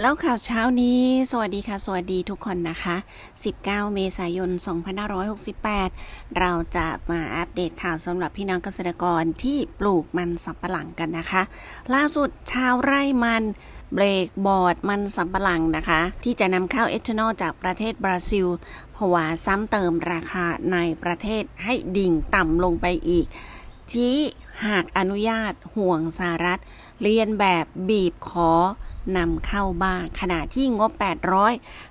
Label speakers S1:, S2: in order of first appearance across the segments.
S1: แล้วข่าวเช้านี้ สวัสดีค่ะ สวัสดีทุกคนนะคะ 19 เมษายน 2568 เราจะมาอัปเดตข่าวสำหรับพี่น้องเกษตรกรที่ปลูกมันสำปะหลังกันนะคะ ล่าสุดชาวไร่มันเบรกบอร์ดมันสำปะหลังนะคะ ที่จะนำเข้าเอทานอลจากประเทศบราซิลเพราะว่าซ้ำเติมราคาในประเทศให้ดิ่งต่ำลงไปอีก ชี้หากอนุญาตห่วงสหรัฐเรียนแบบบีบขอ นำเข้าบ้าง ขณะที่งบ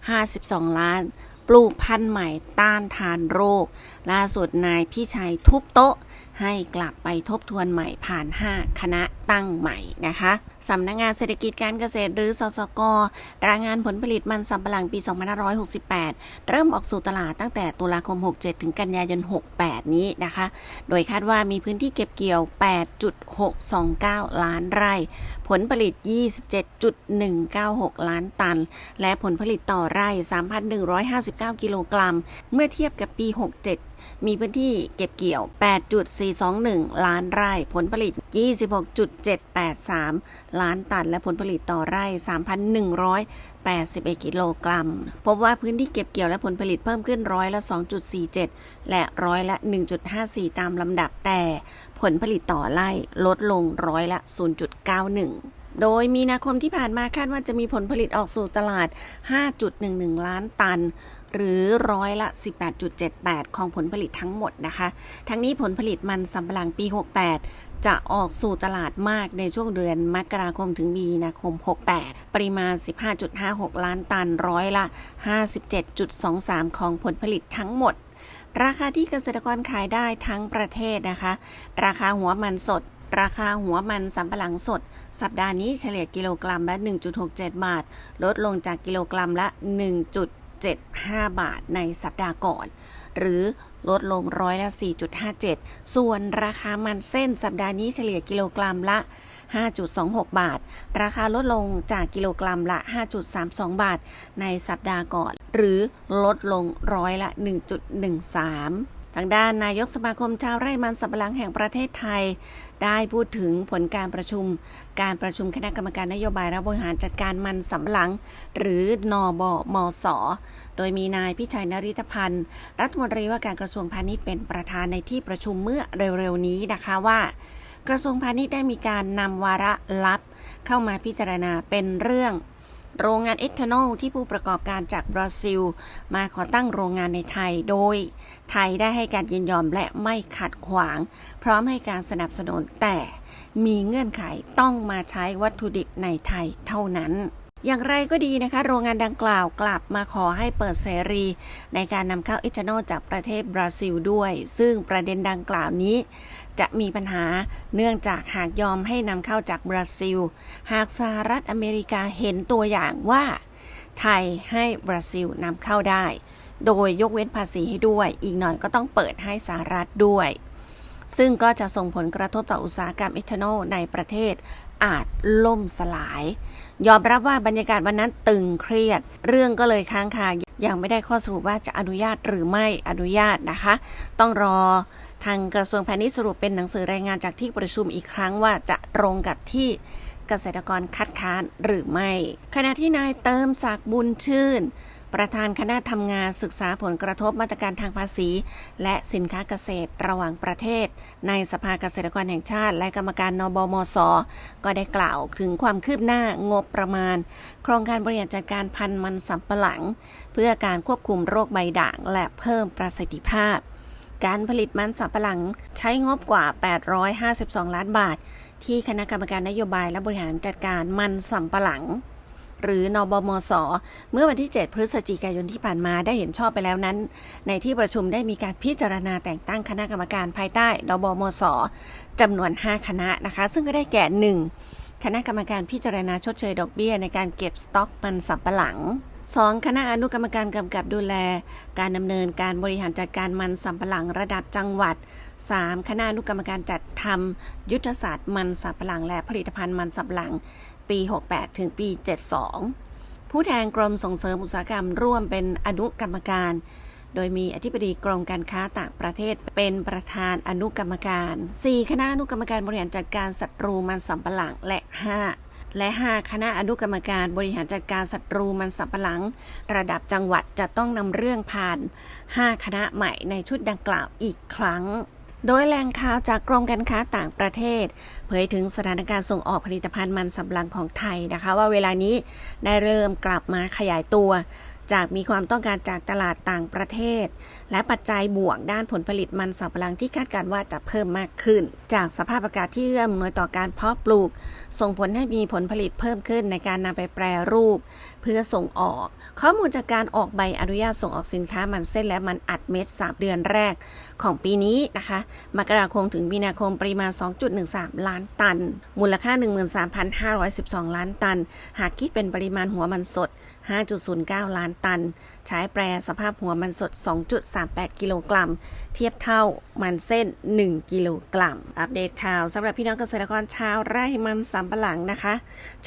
S1: 852 ล้าน ปลูกพันธุ์ใหม่ต้านทานโรค ล่าสุดนายพี่ชัยทุบโต๊ะ ให้กลับไปทบทวนใหม่ผ่าน 5 คณะตั้งใหม่นะคะสำนักงงานเศรษฐกิจการเกษตรหรือสสกรายงานผลผลิตมันสำปะหลังปี 2568 เริ่มออกสู่ตลาดตั้งแต่ตุลาคม 67 ถึงกันยายน 68 นี้นะคะ โดยคาดว่ามีพื้นที่เก็บเกี่ยว 8.629 ล้านไร่ ผลผลิต 27.196 ล้านตัน และผลผลิตต่อไร่ 3,159 กิโลกรัม เมื่อเทียบกับปี 67 มีพื้นที่เก็บเกี่ยว 8.421 ล้านไร่ ผลผลิต 26.783 ล้านตัน และผลผลิตต่อไร่ 3,181 กิโลกรัม พบว่าพื้นที่เก็บเกี่ยวและผลผลิตเพิ่มขึ้นร้อยละ 2.47 และร้อยละ 1.54 ตามลำดับ แต่ผลผลิตต่อไร่ลดลงร้อยละ 0.91 โดยมีนาคมที่ผ่านมาคาดว่าจะมีผลผลิตออกสู่ตลาด 5.11 ล้านตัน หรือร้อยละ 18.78 ของผลผลิตทั้งหมดนะคะ ทั้งนี้ผลผลิตมันสำปะหลังปี 68 จะออกสู่ตลาดมากในช่วงเดือนมกราคมถึงมีนาคม 68 ปริมาณ 15.56 ล้านตัน ร้อยละ 57.23 ของผลผลิตทั้งหมดราคาที่เกษตรกรขายได้ทั้งประเทศนะคะ ราคาหัวมันสด ราคาหัวมันสำปะหลังสด สัปดาห์นี้เฉลี่ยกิโลกรัมละ 1.67 บาท ลดลงจากกิโลกรัมละ 1.75 บาทในสัปดาห์ก่อน หรือลดลงร้อยละ 4.57 ส่วนราคามันเส้นสัปดาห์นี้เฉลี่ยกิโลกรัมละ 5.26 บาท ราคาลดลงจากกิโลกรัมละ 5.32 บาท ในสัปดาห์ก่อน หรือลดลงร้อยละ 1.13 ทางด้านนายกสมาคมชาวไร่มันสำปะหลังแห่งประเทศไทย ได้พูดถึงผลการประชุม การประชุมคณะกรรมการนโยบายและบริหารจัดการมันสำปะหลัง หรือนอบมสโดยมีนายพิชัยนริธพันธ์ รัฐมนตรีว่าการกระทรวงพาณิชย์เป็นประธานในที่ประชุมเมื่อเร็วๆนี้นะคะว่า กระทรวงพาณิชย์ได้มีการนำวาระลับ เข้ามาพิจารณาเป็นเรื่อง โรงงานเอทานอลที่ผู้ประกอบการจากบราซิล มาขอตั้งโรงงานในไทย โดยไทยได้ให้การยินยอมและไม่ขัดขวาง พร้อมให้การสนับสนุนแต่มีเงื่อนไขต้องมาใช้วัตถุดิบในไทยเท่านั้นอย่างไรก็ดีนะคะ โรงงานดังกล่าวกลับมาขอให้เปิดเสรี ในการนำเข้าเอทานอลจากประเทศบราซิลด้วย ซึ่งประเด็นดังกล่าวนี้ จะมีปัญหาเนื่องจากหากยอมให้นำเข้าจากบราซิล หากสหรัฐอเมริกาเห็นตัวอย่างว่า ไทยให้บราซิลนำเข้าได้ โดยยกเว้นภาษีให้ด้วย อีกหน่อยก็ต้องเปิดให้สหรัฐด้วย ซึ่งก็จะส่งผลกระทบต่ออุตสาหกรรมเอทานอลในประเทศอาจล่มสลาย ยอมรับว่าบรรยากาศวันนั้นตึงเครียด เรื่องก็เลยค้างคายังไม่ได้ข้อสรุปว่าจะอนุญาตหรือไม่อนุญาตนะคะ ต้องรอ ทางกระทรวงพาณิชย์สรุปเป็นหนังสือรายงานจากที่ประชุมอีกครั้งว่าจะตรงกับที่เกษตรกรคัดค้านหรือไม่ ขณะที่นายเติมศักดิ์บุญชื่น ประธานคณะทำงานศึกษาผลกระทบมาตรการทางภาษี และสินค้าเกษตรระหว่างประเทศ ในสภาเกษตรกรแห่งชาติ และกรรมการนบมส ก็ได้กล่าวถึงความคืบหน้างบประมาณ โครงการบริหารจัดการพันธุ์มันสำปะหลัง เพื่อการควบคุมโรคใบด่างและเพิ่มประสิทธิภาพ การผลิตมันสำปะหลังใช้งบกว่า 852 ล้านบาท ที่คณะกรรมการนโยบายและบริหารจัดการมันสำปะหลัง หรือนบมส เมื่อวันที่ 7 พฤศจิกายนที่ผ่านมาได้เห็นชอบไปแล้วนั้น ในที่ประชุมได้มีการพิจารณาแต่งตั้งคณะกรรมการภายใต้นบมสจำนวน 5 คณะนะคะ ซึ่งก็ได้แก่ 1. คณะกรรมการพิจารณาชดเชยดอกเบี้ยในการเก็บสต็อกมันสำปะหลัง 2. คณะอนุกรรมการกำกับดูแล การดำเนินการบริหารจัดการมันสำปะหลังระดับจังหวัด 3. คณะอนุกรรมการจัดทำยุทธศาสตร์มันสำปะหลังและผลิตภัณฑ์มันสำปะหลัง ปี 68 ถึงปี 72 ผู้แทนกรมส่งเสริมอุตสาหกรรมร่วมเป็นอนุกรรมการ โดยมีอธิบดีกรมการค้าต่างประเทศเป็นประธานอนุกรรมการ 4. คณะอนุกรรมการบริหารจัดการศัตรูมันสำปะหลังและ 5 และ 5 คณะอนุกรรมการบริหารจัดการศัตรูมันสำปะหลัง ระดับจังหวัดจะต้องนำเรื่องผ่าน 5 คณะใหม่ในชุดดังกล่าวอีกครั้ง โดยแหล่งข่าวจากกรมการค้าต่างประเทศ เผยถึงสถานการณ์ส่งออกผลิตภัณฑ์มันสำปะหลังของไทยนะคะ ว่าเวลานี้ได้เริ่มกลับมาขยายตัว จากมีความต้องการจากตลาดต่างประเทศ และปัจจัยบวกด้านผลผลิตมันสำปะหลังที่คาดการณ์ว่าจะเพิ่มมากขึ้น จากสภาพอากาศที่เอื้อมหน่วยต่อการเพาะปลูก ส่งผลให้มีผลผลิตเพิ่มขึ้นในการนำไปแปรรูป พื่อส่งออก ข้อมูลจากการออกใบอนุญาตส่งออกสินค้ามันเส้นและมันอัดเม็ด 3 เดือนแรกของปีนี้นะคะ มกราคมถึงมีนาคมปริมาณ 2.13 ล้านตัน มูลค่า 13,512 ล้านตัน หากคิดเป็นปริมาณหัวมันสด 5.09 ล้านตัน ใช้แปรสภาพหัวมันสด 2.38 กิโลกรัม เทียบเท่ามันเส้น 1 กิโลกรัม อัปเดตข่าวสำหรับพี่น้องเกษตรกรชาวไร่มันสำปะหลังนะคะ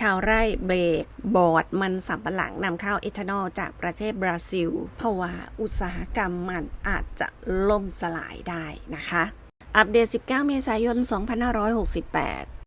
S1: ชาวไร่เบรกบอร์ดมันสำปะหลังนำเข้าเอทานอลจากประเทศบราซิล เพราะว่าอุตสาหกรรมมันอาจจะล่มสลายได้นะคะ อัปเดต 19 เมษายน 2568